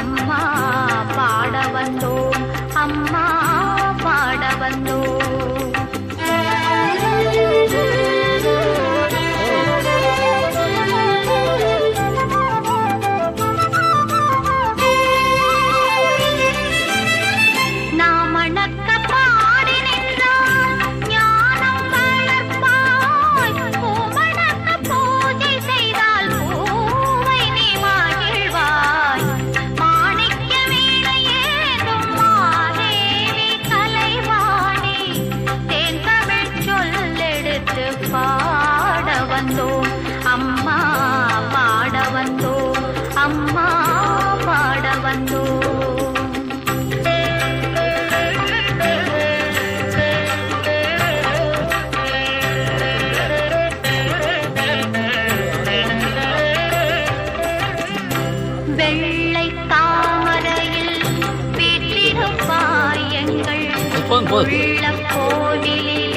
அம்மா பாட வந்தோம் அம்மா பாட வந்தோம் பாட வந்தோம் அம்மா பாட வந்தோம் அம்மா பாட வந்தோம் வெள்ளை தாமரையில் கோவிலில்